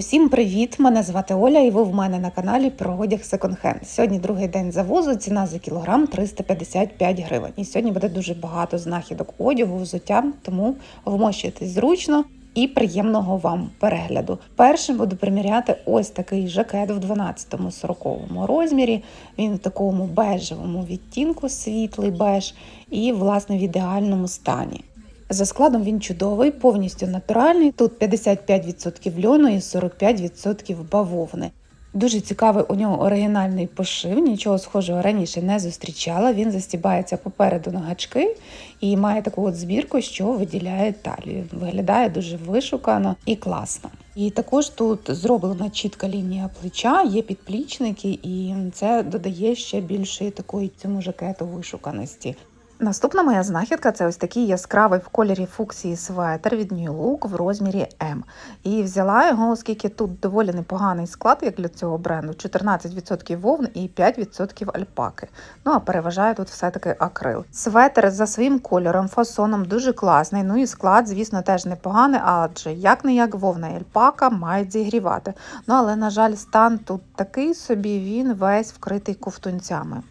Усім привіт! Мене звати Оля, і ви в мене на каналі про одяг секонд-хенд. Сьогодні другий день завозу, ціна за кілограм 355 гривень. І сьогодні буде дуже багато знахідок одягу, взуття, тому вмощуйтесь зручно і приємного вам перегляду. Першим буду приміряти ось такий жакет в 12-40 розмірі. Він в такому бежевому відтінку, світлий беж, і власне в ідеальному стані. За складом він чудовий, повністю натуральний. Тут 55% льону і 45% бавовни. Дуже цікавий у нього оригінальний пошив, нічого схожого раніше не зустрічала. Він застібається попереду на гачки і має таку от збірку, що виділяє талію. Виглядає дуже вишукано і класно. І також тут зроблена чітка лінія плеча, є підплічники, і це додає ще більшої такої цьому жакету вишуканості. Наступна моя знахідка це ось такий яскравий в кольорі фуксії светр від New Look в розмірі М. І взяла його, оскільки тут доволі непоганий склад, як для цього бренду: 14% вовн і 5% альпаки. Ну а переважає тут все-таки акрил. Светр за своїм кольором, фасоном дуже класний. Ну і склад, звісно, теж непоганий, адже як не як вовна і альпака мають зігрівати. Ну але, на жаль, стан тут такий собі, він весь вкритий ковтунцями.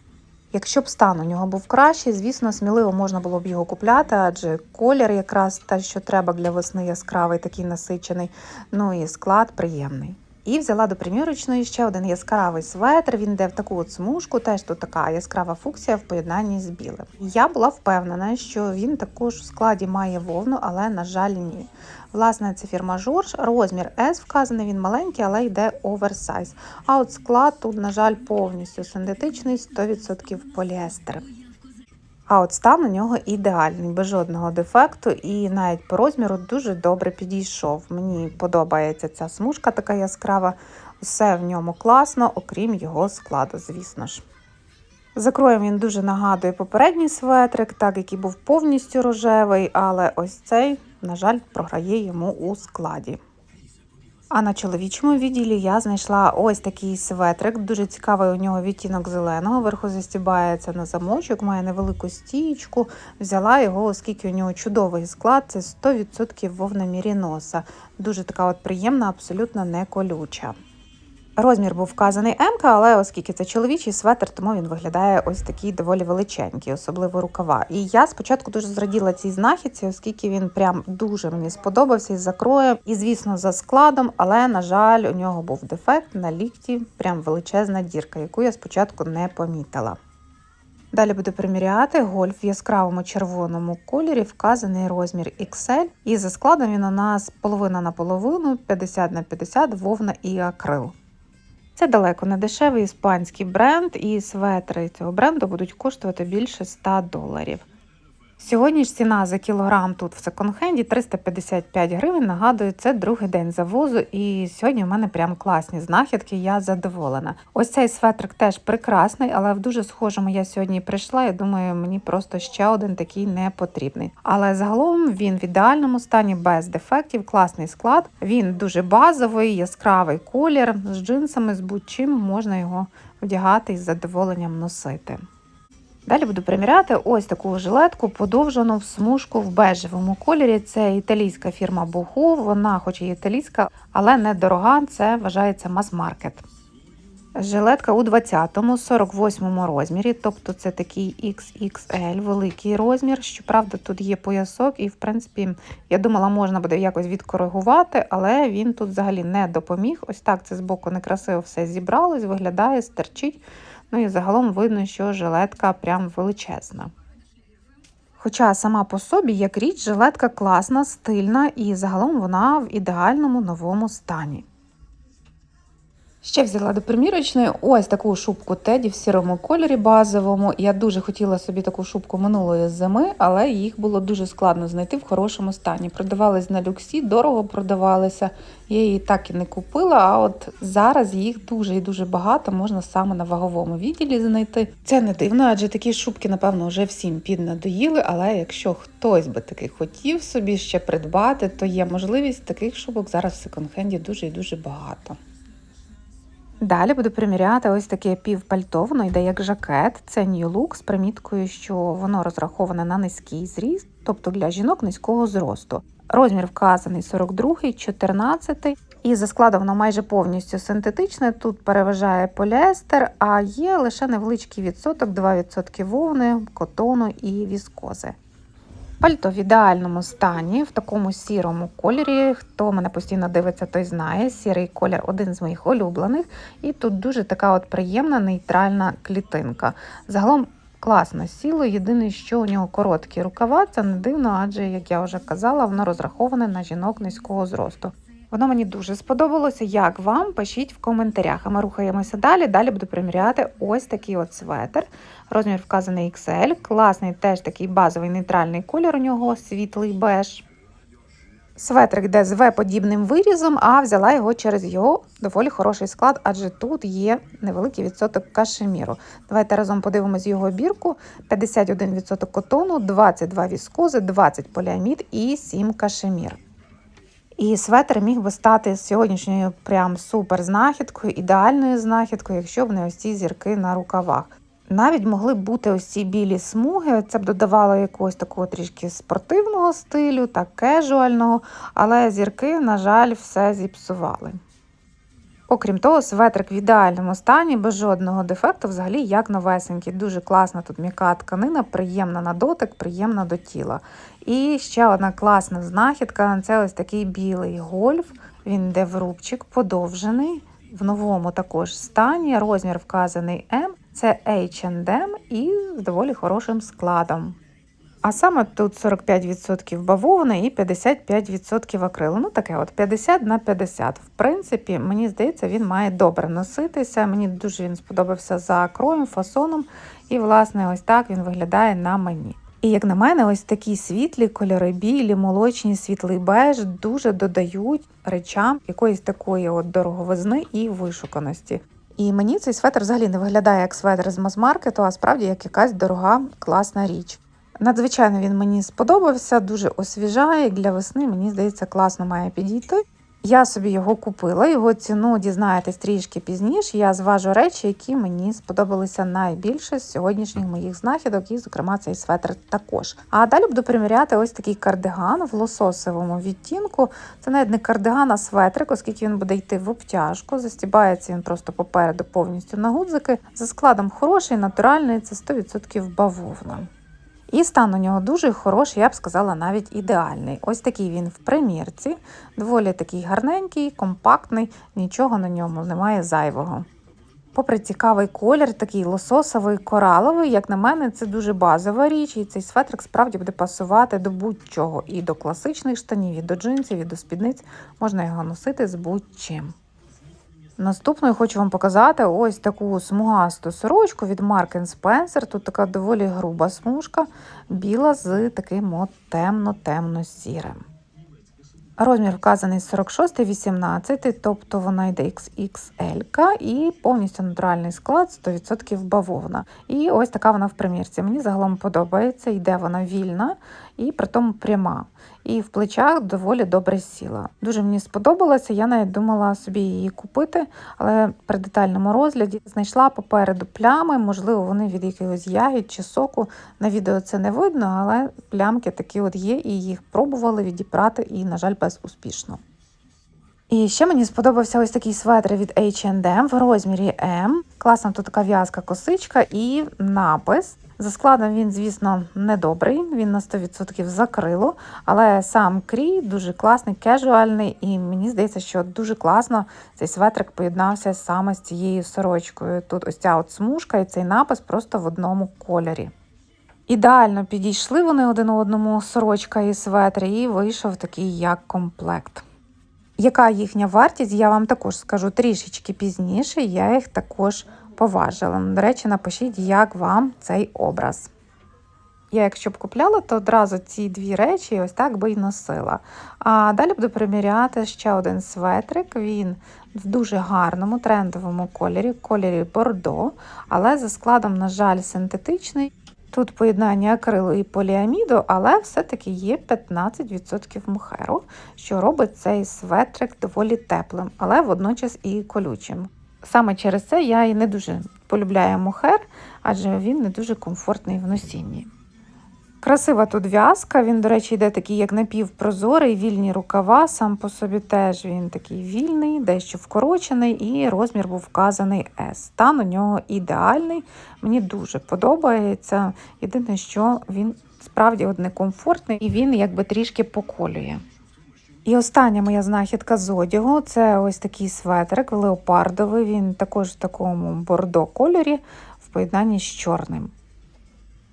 Якщо б стан у нього був кращий, звісно, сміливо можна було б його купляти, адже колір якраз те, що треба для весни яскравий, такий насичений, ну і склад приємний. І взяла до примірочної ще один яскравий светр. Він йде в таку от смужку, теж тут така яскрава фуксія в поєднанні з білим. Я була впевнена, що він також в складі має вовну, але, на жаль, ні. Власне, це фірма Жорж, розмір S вказаний, він маленький, але йде оверсайз. А от склад тут, на жаль, повністю синтетичний, 100% поліестер. А от стан у нього ідеальний, без жодного дефекту, і навіть по розміру дуже добре підійшов. Мені подобається ця смужка така яскрава, все в ньому класно, окрім його складу, звісно ж. За кроєм він дуже нагадує попередній светрик, так який був повністю рожевий, але ось цей, на жаль, програє йому у складі. А на чоловічому відділі я знайшла ось такий светрик. Дуже цікавий у нього відтінок зеленого. Верху застібається на замочок, має невелику стієчку. Взяла його, оскільки у нього чудовий склад, це 100% вовна міріноса. Дуже така от приємна, абсолютно не колюча. Розмір був вказаний М, але оскільки це чоловічий светр, тому він виглядає ось такий доволі величенький, особливо рукава. І я спочатку дуже зраділа цій знахідці, оскільки він прям дуже мені сподобався із закроєм, і, звісно, за складом, але, на жаль, у нього був дефект на лікті, прям величезна дірка, яку я спочатку не помітила. Далі буду приміряти гольф в яскравому червоному кольорі, вказаний розмір XL. І за складом він у нас половина на половину, 50 на 50 вовна і акрил. Це далеко не дешевий іспанський бренд, і светри цього бренду будуть коштувати більше 100 доларів. Сьогодні ж ціна за кілограм тут в секонд-хенді 355 гривень. Нагадую, це другий день завозу, і сьогодні в мене прям класні знахідки. Я задоволена. Ось цей светрик теж прекрасний, але в дуже схожому я сьогодні прийшла. і думаю, мені просто ще один такий не потрібний. Але загалом він в ідеальному стані без дефектів, класний склад. Він дуже базовий, яскравий колір з джинсами, з будь-чим можна його вдягати і з задоволенням носити. Далі буду приміряти ось таку жилетку, подовжену в смужку в бежевому кольорі. Це італійська фірма Буху. Вона, хоч і італійська, але не дорога. Це вважається мас-маркет. Жилетка у 20-му, 48-му розмірі, тобто це такий XXL, великий розмір. Щоправда, тут є поясок, і, в принципі, я думала, можна буде якось відкоригувати, але він тут взагалі не допоміг. Ось так це збоку некрасиво все зібралось, виглядає, стерчить. Ну і загалом видно, що жилетка прям величезна. Хоча сама по собі, як річ, жилетка класна, стильна і загалом вона в ідеальному новому стані. Ще взяла до примірочної ось таку шубку Теді в сірому кольорі базовому. Я дуже хотіла собі таку шубку минулої зими, але їх було дуже складно знайти в хорошому стані. Продавались на люксі, дорого продавалися. Я її так і не купила. А от зараз їх дуже і дуже багато можна саме на ваговому відділі знайти. Це не дивно, адже такі шубки, напевно, вже всім піднадоїли. Але якщо хтось би таки хотів собі ще придбати, то є можливість таких шубок зараз в секонд-хенді дуже і дуже багато. Далі буду приміряти ось таке півпальто, воно йде як жакет. Це New Look з приміткою, що воно розраховане на низький зріст, тобто для жінок низького зросту. Розмір вказаний 42, 14 і за складом воно майже повністю синтетичне. Тут переважає поліестер, а є лише невеличкий відсоток, 2% вовни, котону і віскози. Пальто в ідеальному стані, в такому сірому кольорі. Хто мене постійно дивиться, той знає. Сірий колір один з моїх улюблених. І тут дуже така от приємна нейтральна клітинка. Загалом класно сіло. Єдине, що у нього короткі рукава, це не дивно, адже, як я вже казала, воно розраховане на жінок низького зросту. Воно мені дуже сподобалося. Як вам? Пишіть в коментарях. А ми рухаємося далі. Далі буду приміряти ось такий от светр. Розмір вказаний XL. Класний теж такий базовий нейтральний колір у нього, світлий беж. Светрик йде з В-подібним вирізом, а взяла його через його доволі хороший склад, адже тут є невеликий відсоток кашеміру. Давайте разом подивимось його бірку: 51% котону, 22 віскози, 20 поліамід і 7 кашемір. І светр міг би стати сьогоднішньою прям супер знахідкою, ідеальною знахідкою, якщо б не ось ці зірки на рукавах. Навіть могли б бути ось ці білі смуги, це б додавало якогось такого трішки спортивного стилю, так кежуального, але зірки, на жаль, все зіпсували. Окрім того, светрик в ідеальному стані, без жодного дефекту, взагалі як новесенький. Дуже класна тут м'яка тканина, приємна на дотик, приємна до тіла. І ще одна класна знахідка це ось такий білий гольф. Він йде в рубчик, подовжений, в новому також стані. Розмір вказаний М. Це H&M і з доволі хорошим складом. А саме тут 45% бавовни і 55% акрилу. Ну таке от 50 на 50. В принципі, мені здається, він має добре носитися. Мені дуже він сподобався за кроєм, фасоном. І, власне, ось так він виглядає на мені. І як на мене, ось такі світлі кольори, білі, молочні, світлий беж дуже додають речам якоїсь такої от дороговизни і вишуканості. І мені цей светр взагалі не виглядає як светр з мас-маркету, а справді як якась дорога, класна річ. Надзвичайно він мені сподобався, дуже освіжає. Для весни, мені здається, класно має підійти. Я собі його купила, його ціну дізнаєтесь трішки пізніше. Я зважу речі, які мені сподобалися найбільше з сьогоднішніх моїх знахідок, і, зокрема, цей светр також. А далі буду приміряти ось такий кардиган в лососовому відтінку. Це навіть не кардиган, а светрик, оскільки він буде йти в обтяжку. Застібається він просто попереду повністю на гудзики. За складом хороший, натуральний, це 100% бавовна. І стан у нього дуже хороший, я б сказала, навіть ідеальний. Ось такий він в примірці, доволі такий гарненький, компактний, нічого на ньому немає зайвого. Попри цікавий колір, такий лососовий, кораловий, як на мене, це дуже базова річ, і цей светрик справді буде пасувати до будь-чого. І до класичних штанів, і до джинсів, і до спідниць можна його носити з будь-чим. Наступною хочу вам показати ось таку смугасту сорочку від Mark Spencer. Тут така доволі груба смужка, біла з таким от темно-темно-сірим. Розмір вказаний 46-18, тобто вона йде XXL і повністю натуральний склад 100% бавовна. І ось така вона в примірці. Мені загалом подобається, йде вона вільна і при тому пряма. І в плечах доволі добре сіла. Дуже мені сподобалося, я навіть думала собі її купити, але при детальному розгляді знайшла попереду плями, можливо, вони від якогось ягід чи соку. На відео це не видно, але плямки такі от є, і їх пробували відібрати, і, на жаль, безуспішно. І ще мені сподобався ось такий светр від H&M в розмірі M. Класна тут така в'язка косичка і напис. За складом він, звісно, недобрий, він на 100% закрило, але сам крій дуже класний, кежуальний, і мені здається, що дуже класно цей светрик поєднався саме з цією сорочкою. Тут ось ця от смужка і цей напис просто в одному кольорі. Ідеально підійшли вони один одному сорочка і светр, і вийшов такий як комплект. Яка їхня вартість, я вам також скажу трішечки пізніше, я їх також поважила. До речі, напишіть, як вам цей образ. Я, якщо б купляла, то одразу ці дві речі ось так би й носила. А далі буду приміряти ще один светрик. Він в дуже гарному трендовому кольорі, кольорі бордо, але за складом, на жаль, синтетичний. Тут поєднання акрилу і поліаміду, але все-таки є 15% мухеру, що робить цей светрик доволі теплим, але водночас і колючим. Саме через це я і не дуже полюбляю мохер, адже він не дуже комфортний в носінні. Красива тут в'язка, він, до речі, йде такий, як напівпрозорий, вільні рукава. Сам по собі теж він такий вільний, дещо вкорочений, і розмір був вказаний S. Стан у нього ідеальний. Мені дуже подобається. Єдине, що він справді от некомфортний і він якби трішки поколює. І остання моя знахідка з одягу це ось такий светрик леопардовий. Він також в такому бордо кольорі в поєднанні з чорним.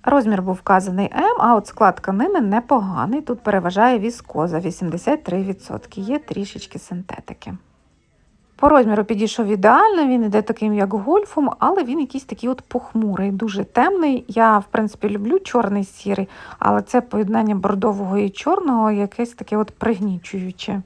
Розмір був вказаний М, а от склад тканини непоганий. Тут переважає віскоза 83%. Є трішечки синтетики. По розміру підійшов ідеально, він іде таким, як гольфом, але він якийсь такий от похмурий, дуже темний. Я, в принципі, люблю чорний сірий, але це поєднання бордового і чорного якесь таке от пригнічуюче.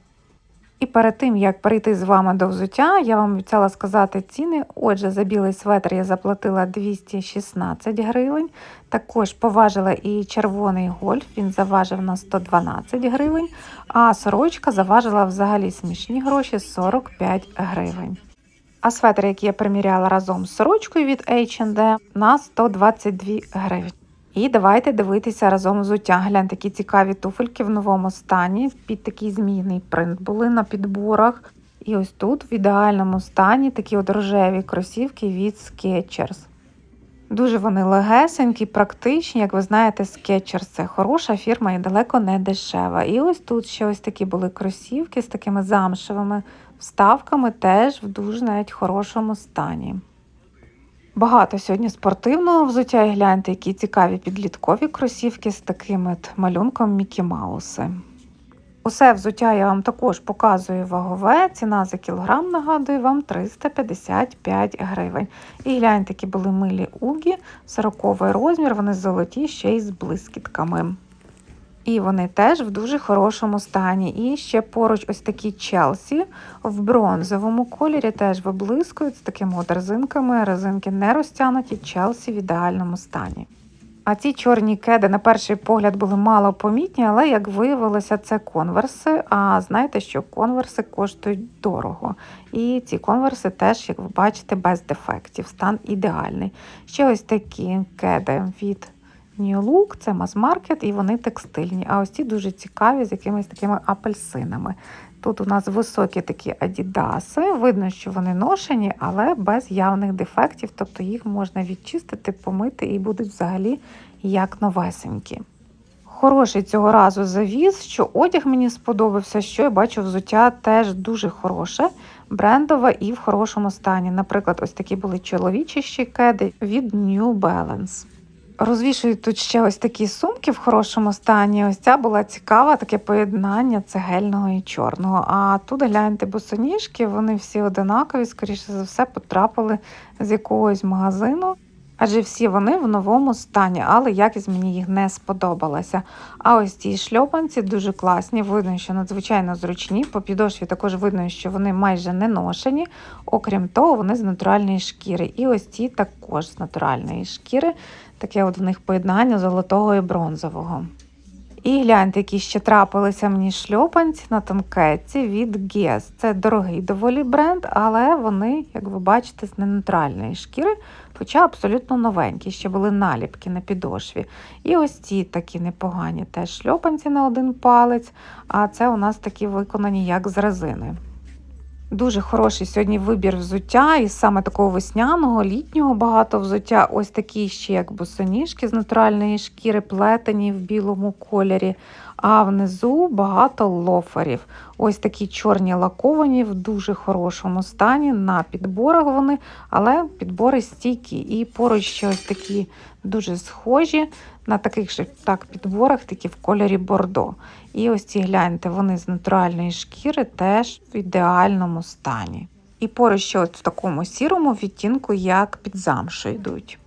І перед тим, як перейти з вами до взуття, я вам обіцяла сказати ціни. Отже, за білий светр я заплатила 216 гривень. Також поважила і червоний гольф, він заважив на 112 гривень, а сорочка заважила взагалі смішні гроші 45 гривень. А светр, який я приміряла разом з сорочкою від H&M, на 122 гривень. І давайте дивитися разом взуття. Глянь, такі цікаві туфельки в новому стані. Під такий змійний принт були на підборах. І ось тут в ідеальному стані такі от рожеві кросівки від Skechers. Дуже вони легесенькі, практичні. Як ви знаєте, Skechers – це хороша фірма і далеко не дешева. І ось тут ще ось такі були кросівки з такими замшевими вставками, теж в дуже навіть хорошому стані. Багато сьогодні спортивного взуття і гляньте, які цікаві підліткові кросівки з таким от малюнком Мікі Мауси. Усе взуття я вам також показую вагове. Ціна за кілограм, нагадую, вам 355 гривень. І гляньте, які були милі угі, 40 розмір, вони золоті ще й з блискітками. І вони теж в дуже хорошому стані. І ще поруч ось такі Челсі в бронзовому кольорі теж виблискують з такими от резинками. Резинки не розтягнуті, Челсі в ідеальному стані. А ці чорні кеди, на перший погляд, були мало помітні, але, як виявилося, це конверси. А знаєте, що конверси коштують дорого. І ці конверси теж, як ви бачите, без дефектів. Стан ідеальний. Ще ось такі кеди від New Look, це мас-маркет, і вони текстильні. А ось ці дуже цікаві з якимись такими апельсинами. Тут у нас високі такі адідаси. Видно, що вони ношені, але без явних дефектів, тобто їх можна відчистити, помити і будуть взагалі як новесенькі. Хороший цього разу завіз, що одяг мені сподобався, що я бачу взуття теж дуже хороше, брендове і в хорошому стані. Наприклад, ось такі були чоловічі ще кеди від New Balance. Розвішують тут ще ось такі сумки в хорошому стані. Ось ця була цікава, таке поєднання цегельного і чорного. А тут гляньте босоніжки, вони всі одинакові, скоріше за все, потрапили з якогось магазину. Адже всі вони в новому стані, але якість мені їх не сподобалася. А ось ці шльопанці дуже класні, видно, що надзвичайно зручні. По підошві також видно, що вони майже не ношені. Окрім того, вони з натуральної шкіри. І ось ці також з натуральної шкіри. Таке от в них поєднання золотого і бронзового. І гляньте, які ще трапилися мені шльопанці на тонкетці від Guess. Це дорогий доволі бренд, але вони, як ви бачите, з ненатуральної шкіри, хоча абсолютно новенькі, ще були наліпки на підошві. І ось ці такі непогані теж шльопанці на один палець, а це у нас такі виконані як з резини. Дуже хороший сьогодні вибір взуття, і саме такого весняного, літнього багато взуття. Ось такі ще як босоніжки з натуральної шкіри, плетені в білому кольорі. А внизу багато лоферів. Ось такі чорні лаковані в дуже хорошому стані. На підборах вони, але підбори стійкі. І поруч ще ось такі дуже схожі на таких же так підборах, такі в кольорі бордо. І ось ці гляньте, вони з натуральної шкіри теж в ідеальному стані. І поруч ще от в такому сірому відтінку, як під замшу йдуть.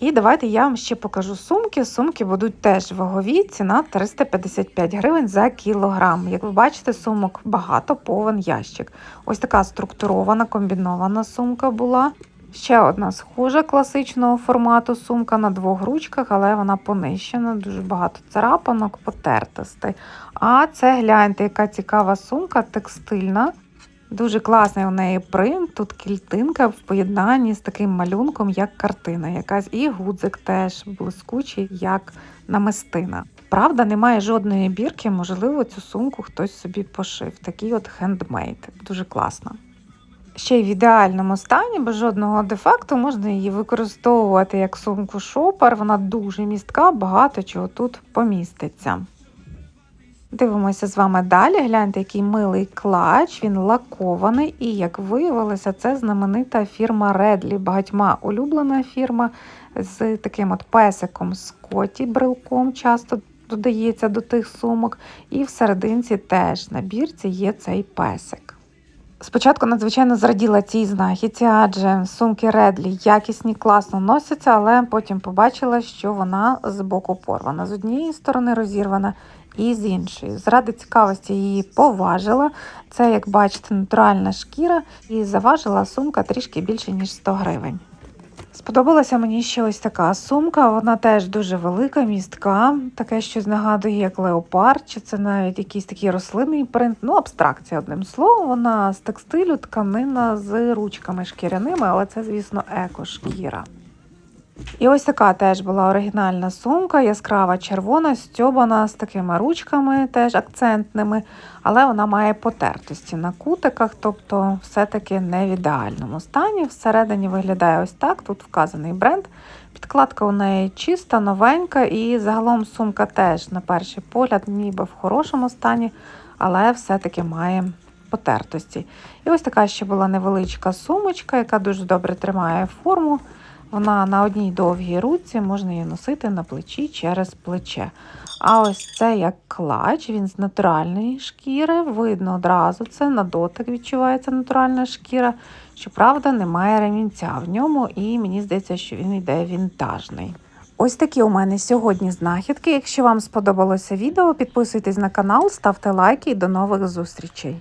І давайте я вам ще покажу сумки. Сумки будуть теж вагові, ціна 355 гривень за кілограм. Як ви бачите, сумок багато, повен ящик. Ось така структурована, комбінована сумка була. Ще одна схожа класичного формату сумка на двох ручках, але вона понищена, дуже багато царапанок, потертостей. А це гляньте, яка цікава сумка, текстильна. Дуже класний у неї принт. Тут кільтинка в поєднанні з таким малюнком, як картина. Якась і гудзик теж блискучий, як намистина. Правда, немає жодної бірки, можливо, цю сумку хтось собі пошив. Такий от хендмейд. Дуже класно. Ще й в ідеальному стані, без жодного дефекту, можна її використовувати як сумку шопер. Вона дуже містка, багато чого тут поміститься. Дивимося з вами далі. Гляньте, який милий клач, він лакований, і, як виявилося, це знаменита фірма Редлі, багатьма улюблена фірма з таким от песиком Скотті брелком, часто додається до тих сумок. І всерединці теж на бірці є цей песик. Спочатку надзвичайно зраділа цій знахідці, адже сумки Редлі якісні, класно носяться, але потім побачила, що вона з боку порвана. З однієї сторони розірвана, і з іншої. Заради цікавості її поважила. Це, як бачите, натуральна шкіра, і заважила сумка трішки більше, ніж 100 гривень. Сподобалася мені ще ось така сумка, вона теж дуже велика, містка, таке щось нагадує, як леопард, чи це навіть якийсь такий рослинний принт, ну, абстракція, одним словом, вона з текстилю, тканина з ручками шкіряними, але це, звісно, еко-шкіра. І ось така теж була оригінальна сумка, яскрава червона, стьобана з такими ручками, теж акцентними, але вона має потертості на кутиках, тобто все-таки не в ідеальному стані. Всередині виглядає ось так. Тут вказаний бренд. Підкладка у неї чиста, новенька, і загалом сумка теж, на перший погляд, ніби в хорошому стані, але все-таки має потертості. І ось така ще була невеличка сумочка, яка дуже добре тримає форму. Вона на одній довгій руці можна її носити на плечі через плече. А ось це як клач, він з натуральної шкіри. Видно одразу це на дотик відчувається натуральна шкіра. Щоправда, немає ремінця в ньому, і мені здається, що він йде вінтажний. Ось такі у мене сьогодні знахідки. Якщо вам сподобалося відео, підписуйтесь на канал, ставте лайки і до нових зустрічей.